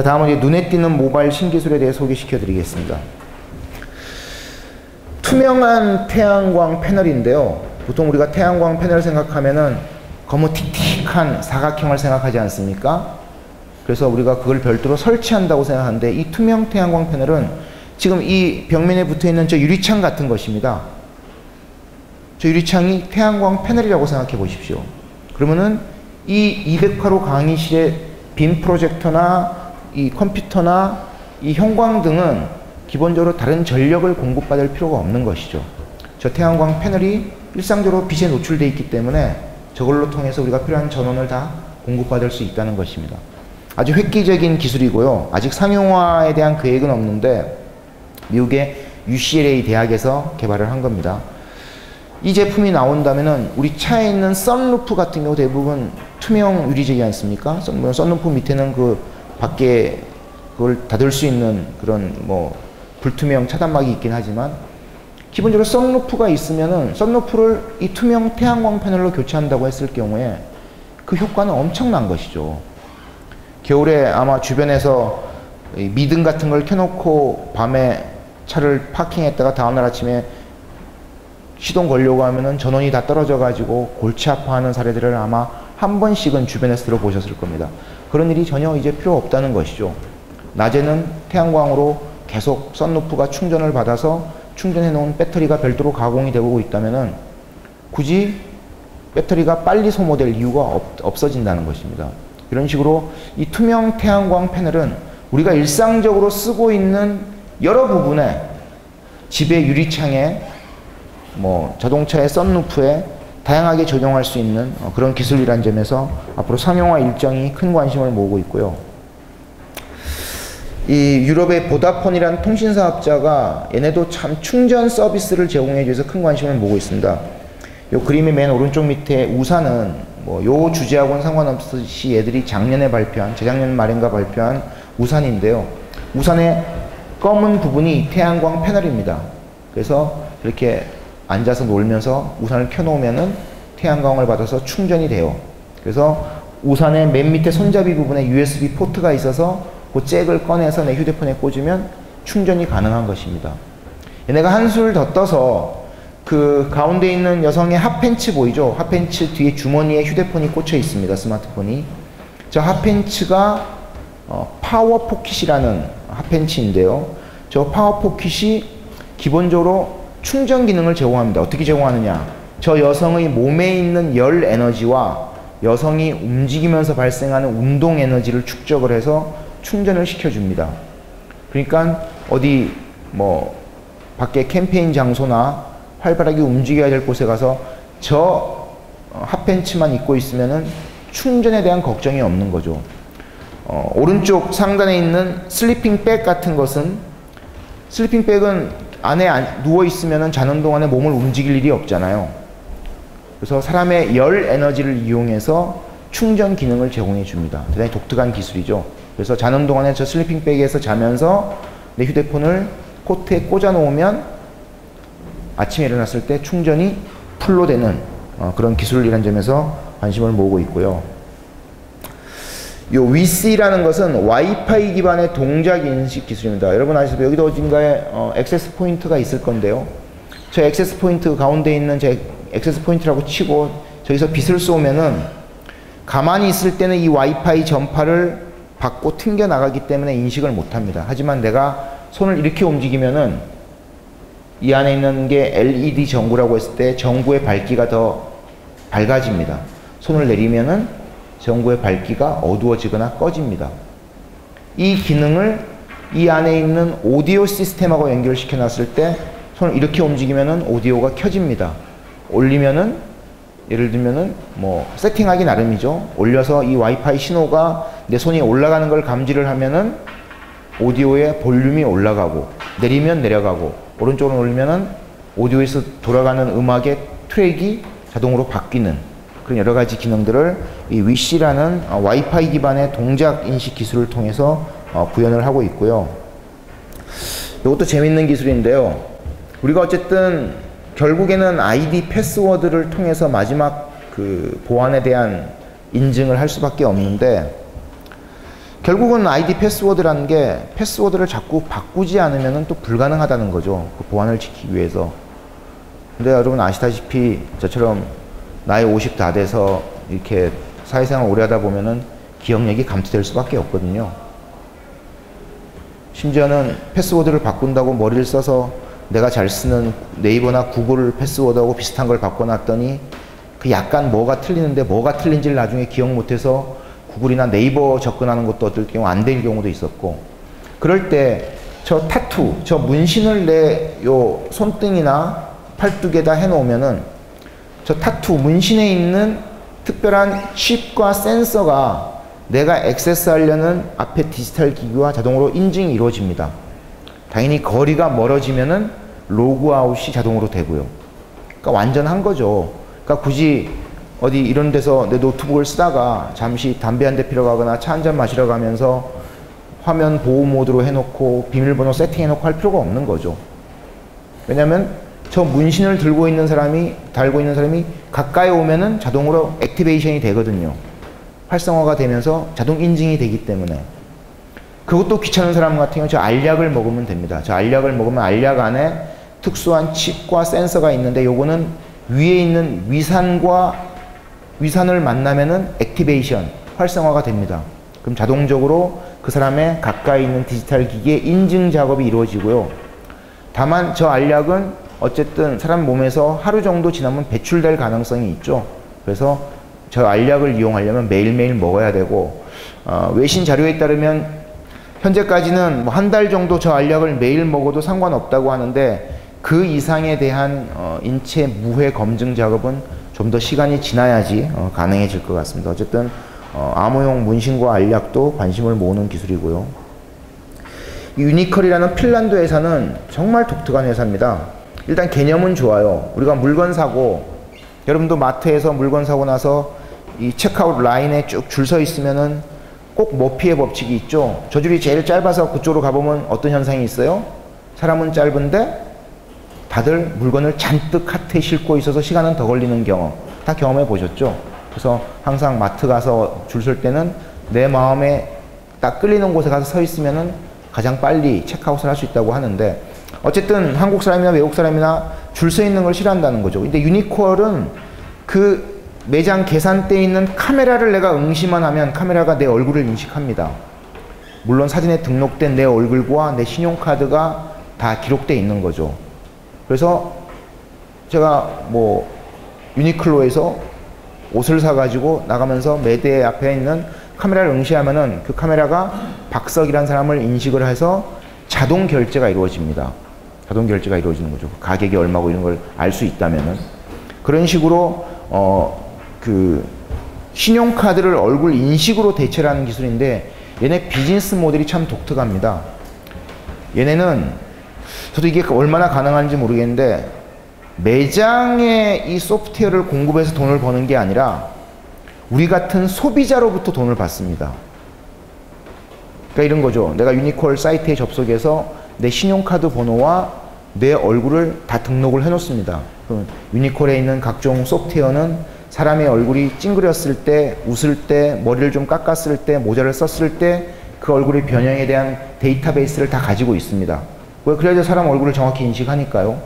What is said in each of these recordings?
자, 다음은 이제 눈에 띄는 모바일 신기술에 대해 소개시켜 드리겠습니다. 투명한 태양광 패널인데요. 보통 우리가 태양광 패널 생각하면은 거무틱틱한 사각형을 생각하지 않습니까? 그래서 우리가 그걸 별도로 설치한다고 생각하는데 이 투명 태양광 패널은 지금 이 벽면에 붙어 있는 저 유리창 같은 것입니다. 저 유리창이 태양광 패널이라고 생각해 보십시오. 그러면은 이 200화로 강의실의 빔 프로젝터나 이 컴퓨터나 이 형광등은 기본적으로 다른 전력을 공급받을 필요가 없는 것이죠. 저 태양광 패널이 일상적으로 빛에 노출되어 있기 때문에 저걸로 통해서 우리가 필요한 전원을 다 공급받을 수 있다는 것입니다. 아주 획기적인 기술이고요. 아직 상용화에 대한 계획은 없는데 미국의 UCLA 대학에서 개발을 한 겁니다. 이 제품이 나온다면은 우리 차에 있는 썬루프 같은 경우 대부분 투명 유리재지 않습니까? 썬, 썬루프 밑에는 그 밖에 그걸 닫을 수 있는 그런 뭐 불투명 차단막이 있긴 하지만 기본적으로 썬루프가 있으면은 썬루프를 이 투명 태양광 패널로 교체한다고 했을 경우에 그 효과는 엄청난 것이죠. 겨울에 아마 주변에서 미등 같은 걸 켜놓고 밤에 차를 파킹했다가 다음날 아침에 시동 걸려고 하면은 전원이 다 떨어져 가지고 골치 아파하는 사례들을 아마 한 번씩은 주변에서 들어보셨을 겁니다. 그런 일이 전혀 이제 필요 없다는 것이죠. 낮에는 태양광으로 계속 썬루프가 충전을 받아서 충전해 놓은 배터리가 별도로 가공이 되고 있다면은 굳이 배터리가 빨리 소모될 이유가 없, 없어진다는 것입니다. 이런 식으로 이 투명 태양광 패널은 우리가 일상적으로 쓰고 있는 여러 부분에 집의 유리창에 뭐 자동차의 썬루프에 다양하게 적용할 수 있는 어, 그런 기술이란 점에서 앞으로 상용화 일정이 큰 관심을 모으고 있고요. 이 유럽의 보다폰이란 통신 사업자가 얘네도 참 충전 서비스를 제공해 줘서 큰 관심을 모으고 있습니다. 요 그림의 맨 오른쪽 밑에 우산은 뭐 요 주제하고는 상관없이 얘들이 작년에 발표한 재작년 말인가 발표한 우산인데요. 우산의 검은 부분이 태양광 패널입니다. 그래서 이렇게 앉아서 놀면서 우산을 켜놓으면은 태양광을 받아서 충전이 돼요. 그래서 우산의 맨 밑에 손잡이 부분에 USB 포트가 있어서 그 잭을 꺼내서 내 휴대폰에 꽂으면 충전이 가능한 것입니다. 얘네가 한술 더 떠서 그 가운데 있는 여성의 핫팬츠 보이죠? 핫팬츠 뒤에 주머니에 휴대폰이 꽂혀 있습니다. 스마트폰이. 저 핫팬츠가 어, 파워 포켓이라는 핫팬츠인데요. 저 파워 포켓이 기본적으로 충전 기능을 제공합니다. 어떻게 제공하느냐? 저 여성의 몸에 있는 열 에너지와 여성이 움직이면서 발생하는 운동 에너지를 축적을 해서 충전을 시켜줍니다. 그러니까 어디 뭐 밖에 캠페인 장소나 활발하게 움직여야 될 곳에 가서 저 핫팬츠만 입고 있으면은 충전에 대한 걱정이 없는 거죠. 어, 오른쪽 상단에 있는 슬리핑 백 같은 것은 슬리핑 백은 안에 누워 있으면은 자는 동안에 몸을 움직일 일이 없잖아요. 그래서 사람의 열 에너지를 이용해서 충전 기능을 제공해 줍니다. 대단히 독특한 기술이죠. 그래서 자는 동안에 저 슬리핑 백에서 자면서 내 휴대폰을 코트에 꽂아 놓으면 아침에 일어났을 때 충전이 풀로 되는 어, 그런 기술이라는 점에서 관심을 모으고 있고요. 요 WC라는 것은 와이파이 기반의 동작 인식 기술입니다. 여러분 아시죠? 여기도 어딘가에 어, 액세스 포인트가 있을 건데요. 저 액세스 포인트 가운데 있는 제 액세스 포인트라고 치고 저기서 빛을 쏘면은 가만히 있을 때는 이 와이파이 전파를 받고 튕겨 나가기 때문에 인식을 못 합니다. 하지만 내가 손을 이렇게 움직이면은 이 안에 있는 게 LED 전구라고 했을 때 전구의 밝기가 더 밝아집니다. 손을 내리면은 전구의 밝기가 어두워지거나 꺼집니다. 이 기능을 이 안에 있는 오디오 시스템하고 연결시켜 놨을 때 손을 이렇게 움직이면은 오디오가 켜집니다. 올리면은 예를 들면은 뭐 세팅하기 나름이죠. 올려서 이 와이파이 신호가 내 손이 올라가는 걸 감지를 하면은 오디오의 볼륨이 올라가고 내리면 내려가고 오른쪽으로 올리면은 오디오에서 돌아가는 음악의 트랙이 자동으로 바뀌는 그런 여러 가지 기능들을 이 위시라는 어, 와이파이 기반의 동작 인식 기술을 통해서 어, 구현을 하고 있고요. 이것도 재밌는 기술인데요. 우리가 어쨌든 결국에는 아이디 패스워드를 통해서 마지막 그 보안에 대한 인증을 할 수밖에 없는데 결국은 아이디 패스워드라는 게 패스워드를 자꾸 바꾸지 않으면 또 불가능하다는 거죠. 그 보안을 지키기 위해서. 근데 여러분 아시다시피 저처럼 나이 50 다 돼서 이렇게 사회생활 오래 하다 보면은 기억력이 감퇴될 수밖에 없거든요. 심지어는 패스워드를 바꾼다고 머리를 써서 내가 잘 쓰는 네이버나 구글 패스워드하고 비슷한 걸 바꿔놨더니 그 약간 뭐가 틀리는데 뭐가 틀린지를 나중에 기억 못해서 구글이나 네이버 접근하는 것도 어떨 경우 안 될 경우도 있었고 그럴 때 저 타투, 저 문신을 내 요 손등이나 팔뚝에다 해놓으면은 저 타투, 문신에 있는 특별한 칩과 센서가 내가 액세스하려는 앞에 디지털 기기와 자동으로 인증이 이루어집니다. 당연히 거리가 멀어지면은 로그아웃이 자동으로 되고요. 그러니까 완전한 거죠. 그러니까 굳이 어디 이런 데서 내 노트북을 쓰다가 잠시 담배 한 대 피러 가거나 차 한 잔 마시러 가면서 화면 보호 모드로 해놓고 비밀번호 세팅해놓고 할 필요가 없는 거죠. 왜냐하면 저 문신을 들고 있는 사람이 달고 있는 사람이 가까이 오면은 자동으로 액티베이션이 되거든요. 활성화가 되면서 자동 인증이 되기 때문에 그것도 귀찮은 사람 같은 경우 저 알약을 먹으면 됩니다. 저 알약을 먹으면 알약 안에 특수한 칩과 센서가 있는데 요거는 위에 있는 위산과 위산을 만나면은 액티베이션 활성화가 됩니다. 그럼 자동적으로 그 사람의 가까이 있는 디지털 기기에 인증 작업이 이루어지고요. 다만 저 알약은 어쨌든 사람 몸에서 하루 정도 지나면 배출될 가능성이 있죠. 그래서 저 알약을 이용하려면 매일매일 먹어야 되고 어, 외신 자료에 따르면 현재까지는 뭐 한 달 정도 저 알약을 매일 먹어도 상관없다고 하는데 그 이상에 대한 어, 인체 무해 검증 작업은 좀 더 시간이 지나야지 어, 가능해질 것 같습니다. 어쨌든 어, 암호용 문신과 알약도 관심을 모으는 기술이고요. 유니컬이라는 핀란드 회사는 정말 독특한 회사입니다. 일단 개념은 좋아요. 우리가 물건 사고 여러분도 마트에서 물건 사고 나서 이 체크아웃 라인에 쭉 줄 서 있으면은 꼭 머피의 법칙이 있죠. 저 줄이 제일 짧아서 그쪽으로 가보면 어떤 현상이 있어요? 사람은 짧은데 다들 물건을 잔뜩 카트에 싣고 있어서 시간은 더 걸리는 경험 다 경험해 보셨죠? 그래서 항상 마트 가서 줄 설 때는 내 마음에 딱 끌리는 곳에 가서 서 있으면은 가장 빨리 체크아웃을 할 수 있다고 하는데 어쨌든 한국 사람이나 외국 사람이나 줄 서 있는 걸 싫어한다는 거죠. 근데 유니콜은 그 매장 계산대에 있는 카메라를 내가 응시만 하면 카메라가 내 얼굴을 인식합니다. 물론 사진에 등록된 내 얼굴과 내 신용카드가 다 기록되어 있는 거죠. 그래서 제가 뭐 유니클로에서 옷을 사가지고 나가면서 매대 앞에 있는 카메라를 응시하면은 그 카메라가 박석이라는 사람을 인식을 해서 자동 결제가 이루어집니다. 자동 결제가 이루어지는 거죠. 가격이 얼마고 이런 걸 알 수 있다면은 그런 식으로 어 그 신용카드를 얼굴 인식으로 대체하는 기술인데 얘네 비즈니스 모델이 참 독특합니다. 얘네는 저도 이게 얼마나 가능한지 모르겠는데 매장에 이 소프트웨어를 공급해서 돈을 버는 게 아니라 우리 같은 소비자로부터 돈을 받습니다. 그러니까 이런 거죠. 내가 유니콜 사이트에 접속해서 내 신용카드 번호와 내 얼굴을 다 등록을 해놓습니다. 유니콜에 있는 각종 소프트웨어는 사람의 얼굴이 찡그렸을 때, 웃을 때, 머리를 좀 깎았을 때, 모자를 썼을 때 그 얼굴의 변형에 대한 데이터베이스를 다 가지고 있습니다. 왜 그래야 사람 얼굴을 정확히 인식하니까요.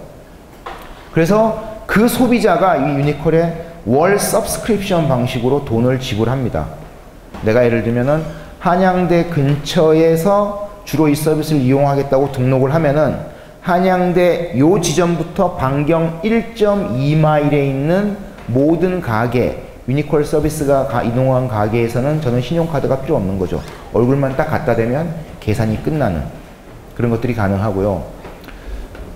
그래서 그 소비자가 이 유니콜의 월 서브스크립션 방식으로 돈을 지불합니다. 내가 예를 들면은 한양대 근처에서 주로 이 서비스를 이용하겠다고 등록을 하면은 한양대 요 지점부터 반경 1.2마일에 있는 모든 가게 유니콜 서비스가 이동한 가게에서는 저는 신용카드가 필요 없는 거죠. 얼굴만 딱 갖다 대면 계산이 끝나는 그런 것들이 가능하고요.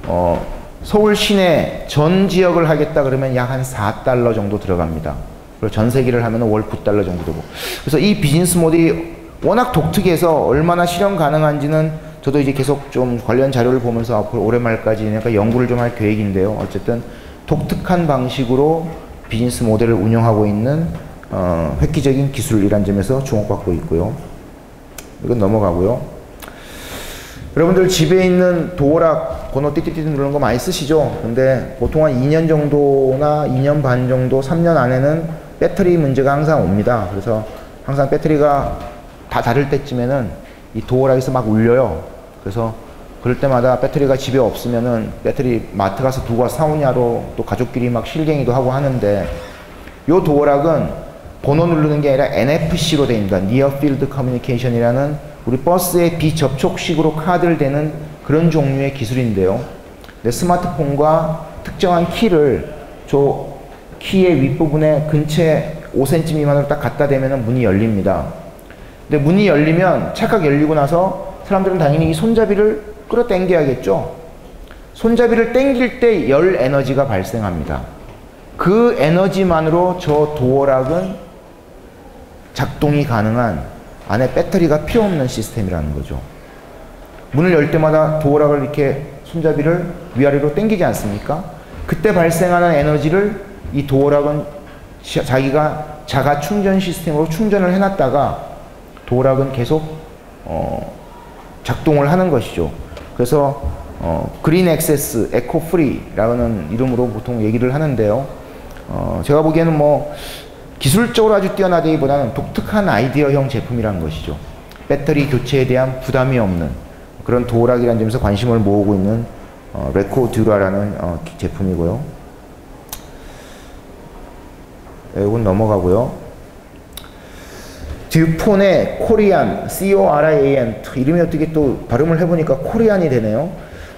어, 서울 시내 전 지역을 하겠다 그러면 약 한 4달러 정도 들어갑니다. 그리고 전 세계를 하면 월 9달러 정도 되고. 그래서 이 비즈니스 모델이 워낙 독특해서 얼마나 실현 가능한지는 저도 이제 계속 좀 관련 자료를 보면서 앞으로 올해 말까지 그러니까 연구를 좀 할 계획인데요. 어쨌든 독특한 방식으로 비즈니스 모델을 운영하고 있는 어, 획기적인 기술이란 점에서 주목받고 있고요. 이건 넘어가고요. 여러분들 집에 있는 도어락 번호 띠띠띠 누르는 거 많이 쓰시죠? 근데 보통 한 2년 정도나 2년 반 정도, 3년 안에는 배터리 문제가 항상 옵니다. 그래서 항상 배터리가 다 닳을 때쯤에는 이 도어락에서 막 울려요. 그래서 그럴 때마다 배터리가 집에 없으면은 배터리 마트 가서 누가 사오냐로 또 가족끼리 막 실갱이도 하고 하는데 요 도어락은 번호 누르는 게 아니라 NFC로 되어 있습니다. Near Field Communication이라는 우리 버스의 비접촉식으로 카드를 대는 그런 종류의 기술인데요. 내 스마트폰과 특정한 키를 저 키의 윗부분에 근처에 5cm 미만으로 딱 갖다 대면 문이 열립니다. 근데 문이 열리면 착각 열리고 나서 사람들은 당연히 이 손잡이를 끌어당겨야겠죠. 손잡이를 당길 때 열 에너지가 발생합니다. 그 에너지만으로 저 도어락은 작동이 가능한 안에 배터리가 필요 없는 시스템이라는 거죠. 문을 열 때마다 도어락을 이렇게 손잡이를 위아래로 당기지 않습니까? 그때 발생하는 에너지를 이 도어락은 자기가 자가 충전 시스템으로 충전을 해놨다가 도어락은 계속 어, 작동을 하는 것이죠. 그래서 어, 그린 액세스, 에코 프리라는 이름으로 보통 얘기를 하는데요. 어, 제가 보기에는 뭐 기술적으로 아주 뛰어나다기보다는 독특한 아이디어형 제품이라는 것이죠. 배터리 교체에 대한 부담이 없는 그런 도어락이라는 점에서 관심을 모으고 있는 어, 레코 듀라라는 어, 제품이고요. 네, 이건 넘어가고요. 듀폰의 코리안, C-O-R-I-A-N 이름이 어떻게 또 발음을 해보니까 코리안이 되네요.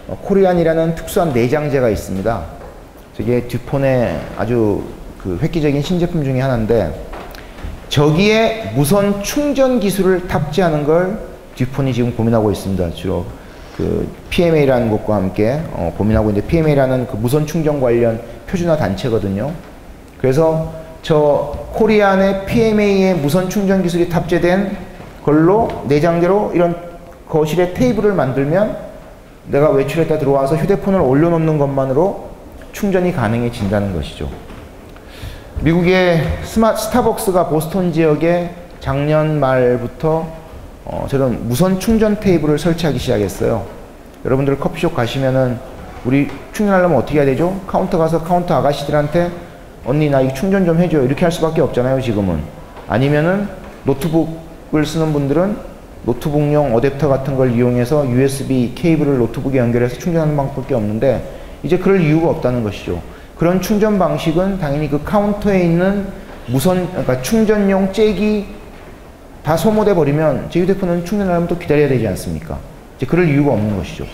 어, 코리안이라는 특수한 내장재가 있습니다. 저게 듀폰의 아주 그 획기적인 신제품 중에 하나인데 저기에 무선 충전 기술을 탑재하는 걸 듀폰이 지금 고민하고 있습니다. 주로 그 PMA라는 것과 함께 어, 고민하고 있는데 PMA라는 그 무선 충전 관련 표준화 단체거든요. 그래서 저 코리안의 PMA의 무선 충전 기술이 탑재된 걸로 내장재로 이런 거실에 테이블을 만들면 내가 외출했다 들어와서 휴대폰을 올려놓는 것만으로 충전이 가능해진다는 것이죠. 미국의 스마, 스타벅스가 보스턴 지역에 작년 말부터 어, 저런 무선 충전 테이블을 설치하기 시작했어요. 여러분들 커피숍 가시면은 우리 충전하려면 어떻게 해야 되죠? 카운터 가서 카운터 아가씨들한테 언니 나 이거 충전 좀 해줘. 이렇게 할 수밖에 없잖아요 지금은. 아니면은 노트북을 쓰는 분들은 노트북용 어댑터 같은 걸 이용해서 USB 케이블을 노트북에 연결해서 충전하는 방법밖에 없는데 이제 그럴 이유가 없다는 것이죠. 그런 충전 방식은 당연히 그 카운터에 있는 무선 그러니까 충전용 잭이 다 소모돼 버리면 제 휴대폰은 충전하려면 또 기다려야 되지 않습니까? 이제 그럴 이유가 없는 것이죠.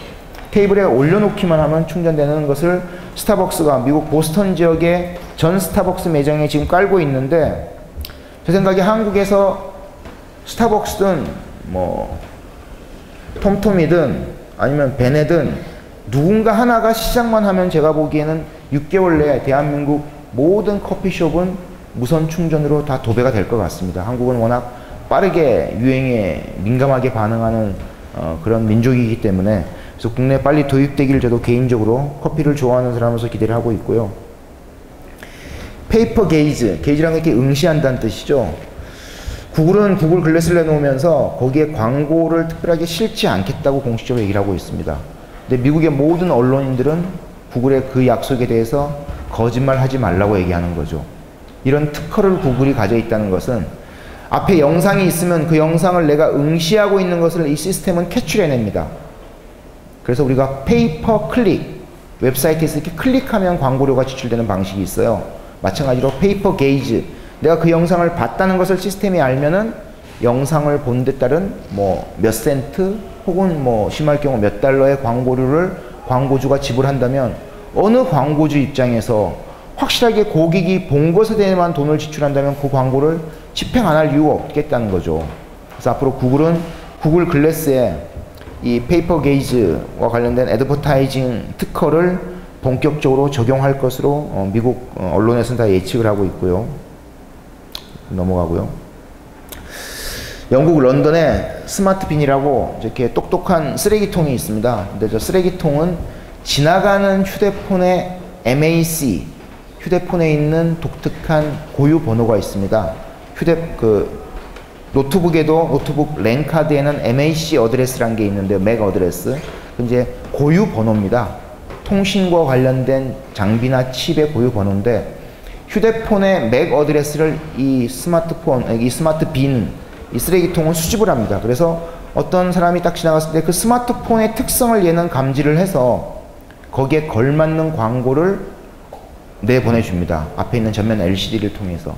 테이블에 올려놓기만 하면 충전되는 것을 스타벅스가 미국 보스턴 지역의 전 스타벅스 매장에 지금 깔고 있는데 제 생각에 한국에서 스타벅스든 뭐 톰톰이든 아니면 베네든 누군가 하나가 시작만 하면 제가 보기에는 6개월 내에 대한민국 모든 커피숍은 무선 충전으로 다 도배가 될 것 같습니다. 한국은 워낙 빠르게 유행에 민감하게 반응하는 어, 그런 민족이기 때문에 그래서 국내에 빨리 도입되기를 저도 개인적으로 커피를 좋아하는 사람으로서 기대를 하고 있고요. 페이퍼 게이즈, 게이지라는 게 응시한다는 뜻이죠. 구글은 구글 글래스를 내놓으면서 거기에 광고를 특별하게 실지 않겠다고 공식적으로 얘기를 하고 있습니다. 근데 미국의 모든 언론인들은 구글의 그 약속에 대해서 거짓말 하지 말라고 얘기하는 거죠. 이런 특허를 구글이 가져 있다는 것은 앞에 영상이 있으면 그 영상을 내가 응시하고 있는 것을 이 시스템은 캐치해냅니다. 그래서 우리가 페이퍼 클릭 웹사이트에서 이렇게 클릭하면 광고료가 지출되는 방식이 있어요. 마찬가지로 페이퍼 게이지 내가 그 영상을 봤다는 것을 시스템이 알면은 영상을 본 데 따른 뭐 몇 센트 혹은 뭐 심할 경우 몇 달러의 광고료를 광고주가 지불한다면 어느 광고주 입장에서 확실하게 고객이 본 것에 대해만 돈을 지출한다면 그 광고를 집행 안 할 이유가 없겠다는 거죠. 그래서 앞으로 구글은 구글 글래스에 이 페이퍼 게이즈와 관련된 애드버타이징 특허를 본격적으로 적용할 것으로 어, 미국 어, 언론에서는 다 예측을 하고 있고요. 넘어가고요. 영국 런던에 스마트빈이라고 이렇게 똑똑한 쓰레기통이 있습니다. 근데 저 쓰레기통은 지나가는 휴대폰의 MAC, 휴대폰에 있는 독특한 고유 번호가 있습니다. 휴대 그 노트북에도 노트북 랜 카드에는 MAC 어드레스란 게 있는데 맥 어드레스 이제 고유 번호입니다. 통신과 관련된 장비나 칩의 고유 번호인데 휴대폰의 맥 어드레스를 이 스마트폰 이 스마트 빈 이 쓰레기통을 수집을 합니다. 그래서 어떤 사람이 딱 지나갔을 때 그 스마트폰의 특성을 얘는 감지를 해서 거기에 걸맞는 광고를 내보내줍니다. 앞에 있는 전면 LCD를 통해서.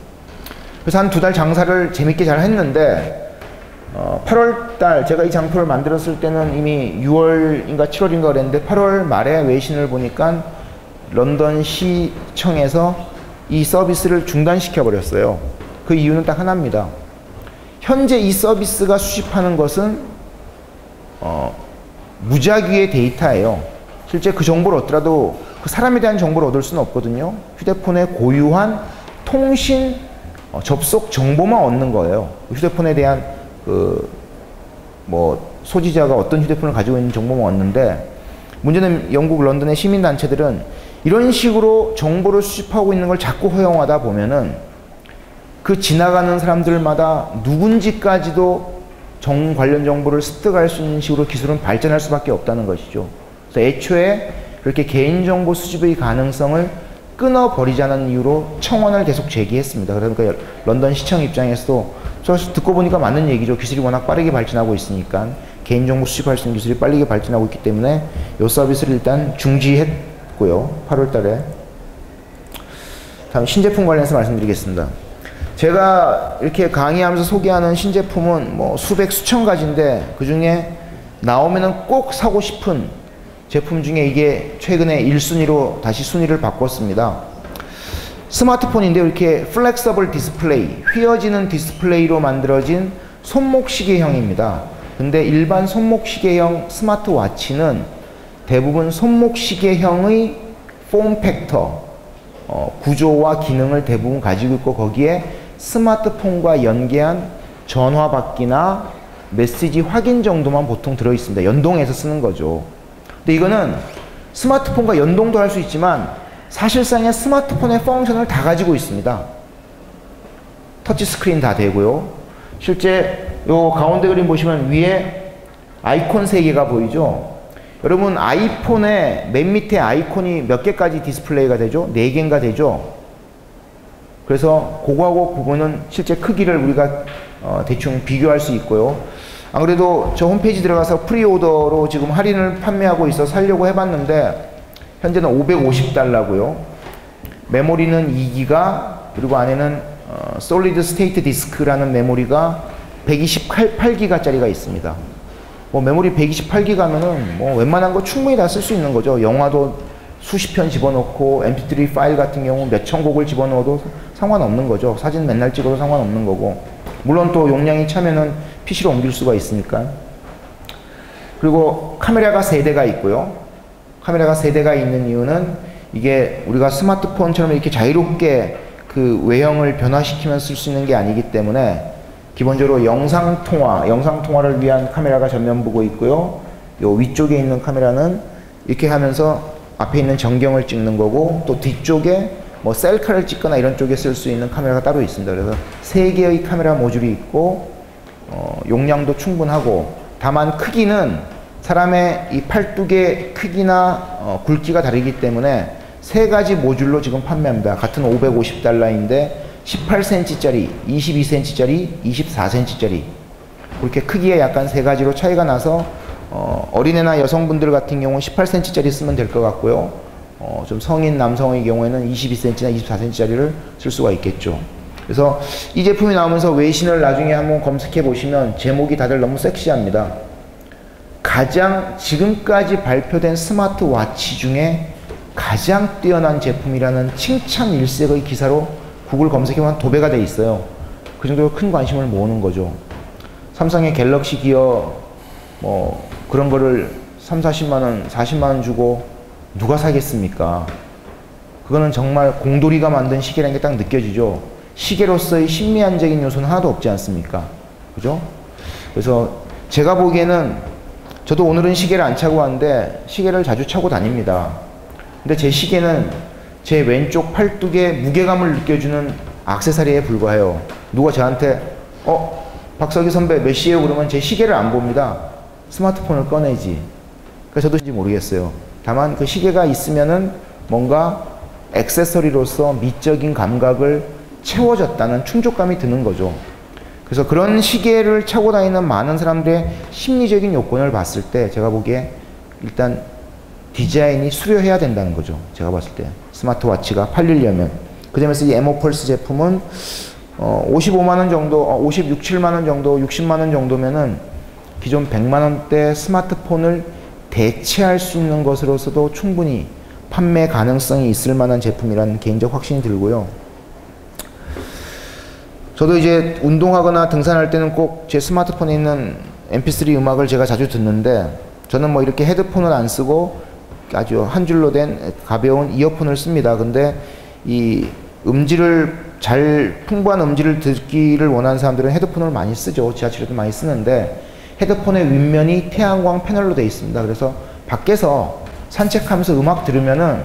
그래서 한 두 달 장사를 재밌게 잘 했는데 어, 8월 달 제가 이 장표를 만들었을 때는 이미 6월인가 7월인가 그랬는데 8월 말에 외신을 보니까 런던 시청에서 이 서비스를 중단시켜 버렸어요. 그 이유는 딱 하나입니다. 현재 이 서비스가 수집하는 것은 어, 무작위의 데이터예요. 실제 그 정보를 얻더라도 그 사람에 대한 정보를 얻을 수는 없거든요. 휴대폰에 고유한 통신 어, 접속 정보만 얻는 거예요. 휴대폰에 대한 그 뭐 소지자가 어떤 휴대폰을 가지고 있는 정보만 얻는데 문제는 영국 런던의 시민 단체들은 이런 식으로 정보를 수집하고 있는 걸 자꾸 허용하다 보면은 그 지나가는 사람들마다 누군지까지도 정 관련 정보를 습득할 수 있는 식으로 기술은 발전할 수밖에 없다는 것이죠. 그래서 애초에 그렇게 개인정보 수집의 가능성을 끊어버리자는 이유로 청원을 계속 제기했습니다. 그러니까 런던 시청 입장에서도 저 듣고 보니까 맞는 얘기죠. 기술이 워낙 빠르게 발전하고 있으니까 개인정보 수집할 수 있는 기술이 빠르게 발전하고 있기 때문에 이 서비스를 일단 중지했고요. 8월 달에. 다음 신제품 관련해서 말씀드리겠습니다. 제가 이렇게 강의하면서 소개하는 신제품은 뭐 수백 수천 가지인데 그 중에 나오면은 꼭 사고 싶은 제품 중에 이게 최근에 1순위로 다시 순위를 바꿨습니다. 스마트폰인데 이렇게 플렉서블 디스플레이, 휘어지는 디스플레이로 만들어진 손목시계형입니다. 근데 일반 손목시계형 스마트워치는 대부분 손목시계형의 폼 팩터, 어, 구조와 기능을 대부분 가지고 있고 거기에 스마트폰과 연계한 전화 받기나 메시지 확인 정도만 보통 들어있습니다. 연동해서 쓰는 거죠. 근데 이거는 스마트폰과 연동도 할 수 있지만 사실상의 스마트폰의 펑션을 다 가지고 있습니다. 터치 스크린 다 되고요. 실제 요 가운데 그림 보시면 위에 아이콘 3개가 보이죠? 여러분 아이폰의 맨 밑에 아이콘이 몇 개까지 디스플레이가 되죠? 4개인가 되죠? 그래서 그거하고 그거는 실제 크기를 우리가 어, 대충 비교할 수 있고요. 안 그래도 저 홈페이지 들어가서 프리오더로 지금 할인을 판매하고 있어 살려고 해봤는데 현재는 550달러고요. 메모리는 2기가 그리고 안에는 어, 솔리드 스테이트 디스크라는 메모리가 128기가짜리가 있습니다. 뭐 메모리 128기가면은 뭐 웬만한 거 충분히 다 쓸 수 있는 거죠. 영화도 수십 편 집어넣고 mp3 파일 같은 경우 몇천 곡을 집어넣어도 상관없는 거죠. 사진 맨날 찍어도 상관없는 거고. 물론 또 용량이 차면은 PC로 옮길 수가 있으니까. 그리고 카메라가 세 대가 있고요. 카메라가 세 대가 있는 이유는 이게 우리가 스마트폰처럼 이렇게 자유롭게 그 외형을 변화시키면 쓸 수 있는 게 아니기 때문에 기본적으로 영상 통화, 영상 통화를 위한 카메라가 전면 보고 있고요. 요 위쪽에 있는 카메라는 이렇게 하면서 앞에 있는 전경을 찍는 거고 또 뒤쪽에 뭐 셀카를 찍거나 이런 쪽에 쓸 수 있는 카메라가 따로 있습니다. 그래서 세 개의 카메라 모듈이 있고 어, 용량도 충분하고 다만 크기는 사람의 이 팔뚝의 크기나 어, 굵기가 다르기 때문에 세 가지 모듈로 지금 판매합니다. 같은 550달러인데 18cm짜리, 22cm짜리, 24cm짜리 그렇게 크기에 약간 세 가지로 차이가 나서 어, 어린애나 여성분들 같은 경우는 18cm짜리 쓰면 될 것 같고요. 어, 좀 성인 남성의 경우에는 22cm나 24cm짜리를 쓸 수가 있겠죠. 그래서 이 제품이 나오면서 외신을 나중에 한번 검색해 보시면 제목이 다들 너무 섹시합니다. 가장 지금까지 발표된 스마트워치 중에 가장 뛰어난 제품이라는 칭찬 일색의 기사로 구글 검색에만 도배가 돼 있어요. 그 정도로 큰 관심을 모으는 거죠. 삼성의 갤럭시 기어 뭐 그런 거를 3, 40만 원, 40만 원 주고 누가 사겠습니까? 그거는 정말 공돌이가 만든 시계라는 게 딱 느껴지죠. 시계로서의 신미안적인 요소는 하나도 없지 않습니까? 그죠? 그래서 제가 보기에는 저도 오늘은 시계를 안 차고 왔는데 시계를 자주 차고 다닙니다. 근데 제 시계는 제 왼쪽 팔뚝에 무게감을 느껴주는 악세사리에 불과해요. 누가 저한테 어 박석희 선배 몇 시에요? 그러면 제 시계를 안 봅니다. 스마트폰을 꺼내지. 그 저도 모르겠어요. 다만 그 시계가 있으면은 뭔가 액세서리로서 미적인 감각을 채워졌다는 충족감이 드는 거죠. 그래서 그런 시계를 차고 다니는 많은 사람들의 심리적인 요건을 봤을 때 제가 보기에 일단 디자인이 수려해야 된다는 거죠. 제가 봤을 때 스마트워치가 팔리려면 그 점에서 이 에모펄스 제품은 어 55만 원 정도, 어 56, 7만 원 정도, 60만 원 정도면은 기존 100만 원대 스마트폰을 대체할 수 있는 것으로서도 충분히 판매 가능성이 있을 만한 제품이라는 개인적 확신이 들고요. 저도 이제 운동하거나 등산할 때는 꼭 제 스마트폰에 있는 mp3 음악을 제가 자주 듣는데 저는 뭐 이렇게 헤드폰을 안 쓰고 아주 한 줄로 된 가벼운 이어폰을 씁니다. 근데 이 음질을 잘 풍부한 음질을 듣기를 원하는 사람들은 헤드폰을 많이 쓰죠. 지하철에도 많이 쓰는데 헤드폰의 윗면이 태양광 패널로 되어 있습니다. 그래서 밖에서 산책하면서 음악 들으면은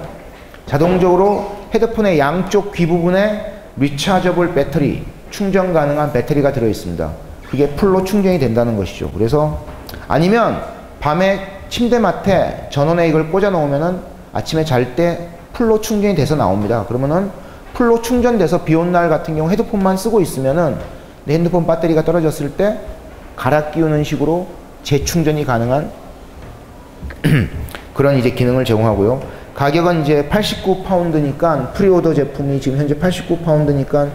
자동적으로 헤드폰의 양쪽 귀 부분에 리차저블 배터리 충전 가능한 배터리가 들어 있습니다. 그게 풀로 충전이 된다는 것이죠. 그래서 아니면 밤에 침대맡에 전원에 이걸 꽂아 놓으면은 아침에 잘 때 풀로 충전이 돼서 나옵니다. 그러면은 풀로 충전돼서 비 온 날 같은 경우 헤드폰만 쓰고 있으면은 내 핸드폰 배터리가 떨어졌을 때 갈아 끼우는 식으로 재충전이 가능한 그런 이제 기능을 제공하고요. 가격은 이제 89파운드니까 프리오더 제품이 지금 현재 89파운드니까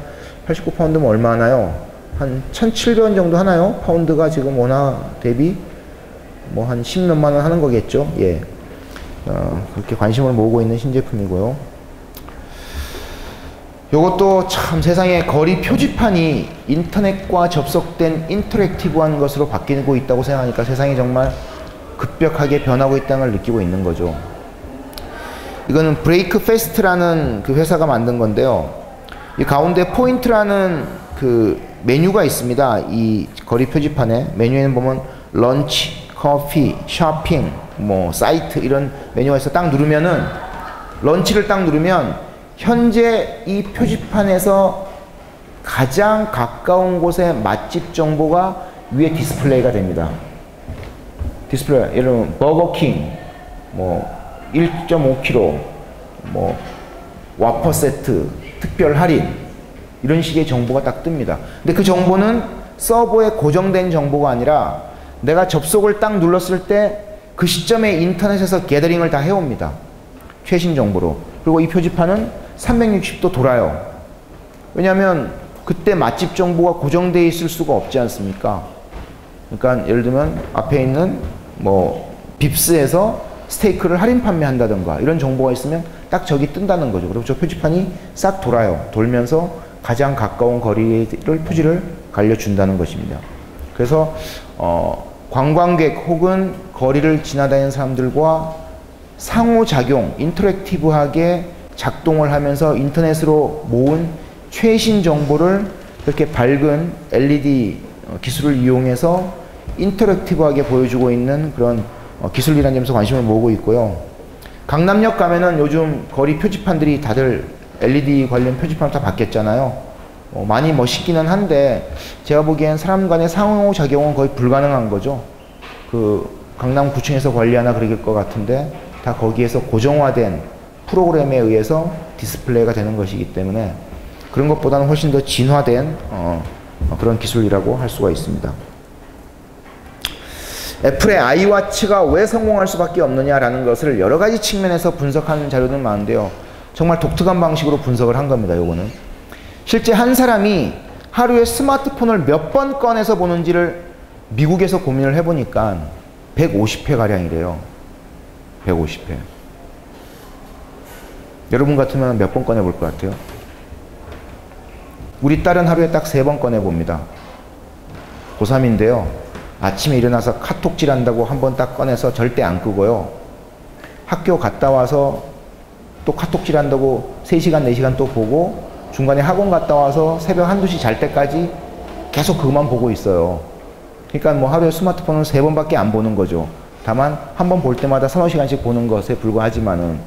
89파운드면 얼마 하나요? 한 1,700원 정도 하나요? 파운드가 지금 원화 대비 뭐 한 10몇만 원 하는 거겠죠? 예. 어, 그렇게 관심을 모으고 있는 신제품이고요. 요것도 참 세상에 거리 표지판이 인터넷과 접속된 인터랙티브한 것으로 바뀌고 있다고 생각하니까 세상이 정말 급격하게 변하고 있다는 걸 느끼고 있는 거죠. 이거는 브레이크 페스트라는 그 회사가 만든 건데요. 이 가운데 포인트라는 그 메뉴가 있습니다. 이 거리 표지판에 메뉴에는 보면 런치, 커피, 쇼핑, 뭐 사이트 이런 메뉴가 있어 딱 누르면은 런치를 딱 누르면 현재 이 표지판에서 가장 가까운 곳의 맛집 정보가 위에 디스플레이가 됩니다. 디스플레이, 예를 들면 버거킹, 뭐 1.5kg, 뭐 와퍼 세트, 특별 할인 이런 식의 정보가 딱 뜹니다. 근데 그 정보는 서버에 고정된 정보가 아니라 내가 접속을 딱 눌렀을 때 그 시점에 인터넷에서 게더링을 다 해옵니다. 최신 정보로. 그리고 이 표지판은 360도 돌아요. 왜냐하면 그때 맛집 정보가 고정되어 있을 수가 없지 않습니까? 그러니까 예를 들면 앞에 있는 뭐 빕스에서 스테이크를 할인 판매한다던가 이런 정보가 있으면 딱 저기 뜬다는 거죠. 그리고 저 표지판이 싹 돌아요. 돌면서 가장 가까운 거리를 표지를 갈려준다는 것입니다. 그래서 어, 관광객 혹은 거리를 지나다니는 사람들과 상호작용, 인터랙티브하게 작동을 하면서 인터넷으로 모은 최신 정보를 그렇게 밝은 LED 기술을 이용해서 인터랙티브하게 보여주고 있는 그런 기술이라는 점에서 관심을 모으고 있고요. 강남역 가면은 요즘 거리 표지판들이 다들 LED 관련 표지판 다 바뀌었잖아요. 어, 많이 멋있기는 한데 제가 보기엔 사람 간의 상호작용은 거의 불가능한 거죠. 그 강남 구청에서 관리하나 그럴 것 같은데 다 거기에서 고정화된 프로그램에 의해서 디스플레이가 되는 것이기 때문에 그런 것보다는 훨씬 더 진화된 어, 그런 기술이라고 할 수가 있습니다. 애플의 아이와치가 왜 성공할 수밖에 없느냐라는 것을 여러 가지 측면에서 분석하는 자료들은 많은데요. 정말 독특한 방식으로 분석을 한 겁니다. 요거는 실제 한 사람이 하루에 스마트폰을 몇 번 꺼내서 보는지를 미국에서 고민을 해보니까 150회 가량이래요. 150회. 여러분 같으면 몇 번 꺼내볼 것 같아요? 우리 딸은 하루에 딱 세 번 꺼내봅니다. 고3인데요. 아침에 일어나서 카톡질 한다고 한 번 딱 꺼내서 절대 안 끄고요. 학교 갔다 와서 또 카톡질 한다고 3시간, 4시간 또 보고 중간에 학원 갔다 와서 새벽 한두 시 잘 때까지 계속 그것만 보고 있어요. 그러니까 뭐 하루에 스마트폰을 세 번밖에 안 보는 거죠. 다만 한 번 볼 때마다 서너 시간씩 보는 것에 불과하지만은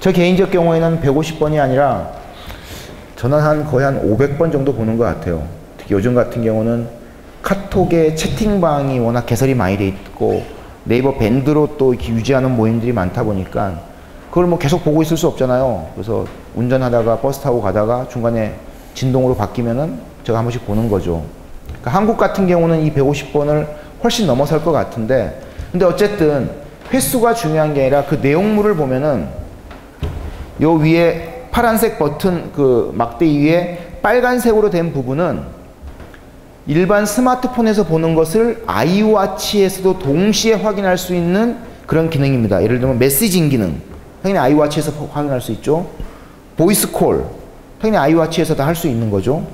저 개인적 경우에는 150번이 아니라 저는 한 거의 한 500번 정도 보는 것 같아요. 특히 요즘 같은 경우는 카톡의 채팅방이 워낙 개설이 많이 돼 있고 네이버 밴드로 또 유지하는 모임들이 많다 보니까 그걸 뭐 계속 보고 있을 수 없잖아요. 그래서 운전하다가 버스 타고 가다가 중간에 진동으로 바뀌면은 제가 한 번씩 보는 거죠. 그러니까 한국 같은 경우는 이 150번을 훨씬 넘어설 것 같은데 근데 어쨌든 횟수가 중요한 게 아니라 그 내용물을 보면은 요 위에 파란색 버튼 그 막대 위에 빨간색으로 된 부분은 일반 스마트폰에서 보는 것을 아이워치에서도 동시에 확인할 수 있는 그런 기능입니다. 예를 들면 메시징 기능. 당연히 아이워치에서 확인할 수 있죠. 보이스 콜. 당연히 아이워치에서 다 할 수 있는 거죠.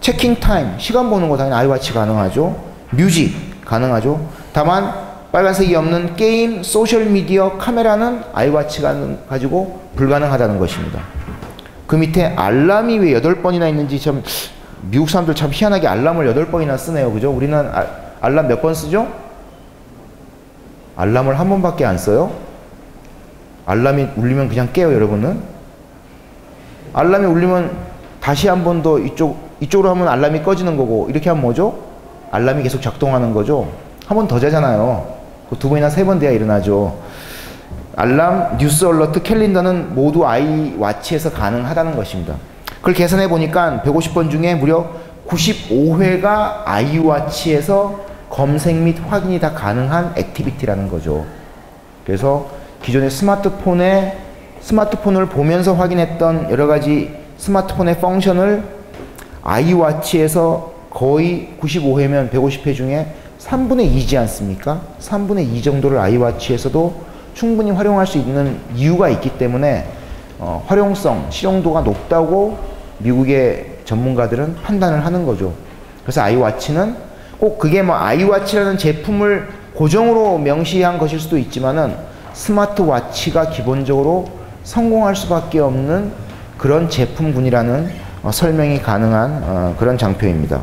체킹 타임. 시간 보는 거 당연히 아이워치 가능하죠. 뮤직 가능하죠. 다만 빨간색이 없는 게임, 소셜 미디어, 카메라는 아이워치가 가지고 불가능하다는 것입니다. 그 밑에 알람이 왜 8번이나 있는지 참 미국 사람들 참 희한하게 알람을 8번이나 쓰네요. 그죠? 우리는 아, 알람 몇 번 쓰죠? 알람을 한 번밖에 안 써요? 알람이 울리면 그냥 깨요, 여러분은? 알람이 울리면 다시 한 번 더 이쪽, 이쪽으로 하면 알람이 꺼지는 거고, 이렇게 하면 뭐죠? 알람이 계속 작동하는 거죠? 한 번 더 자잖아요. 그두 번이나 세 번 돼야 일어나죠. 알람, 뉴스 얼러트, 캘린더는 모두 아이와치에서 가능하다는 것입니다. 그걸 계산해 보니까 150번 중에 무려 95회가 아이와치에서 검색 및 확인이 다 가능한 액티비티라는 거죠. 그래서 기존의 스마트폰에 스마트폰을 보면서 확인했던 여러 가지 스마트폰의 펑션을 아이와치에서 거의 95회면 150회 중에 3분의 2지 않습니까? 3분의 2 정도를 아이와치에서도 충분히 활용할 수 있는 이유가 있기 때문에 어, 활용성, 실용도가 높다고 미국의 전문가들은 판단을 하는 거죠. 그래서 아이와치는 꼭 그게 뭐 아이와치라는 제품을 고정으로 명시한 것일 수도 있지만은 스마트와치가 기본적으로 성공할 수밖에 없는 그런 제품군이라는 어, 설명이 가능한 어, 그런 장표입니다.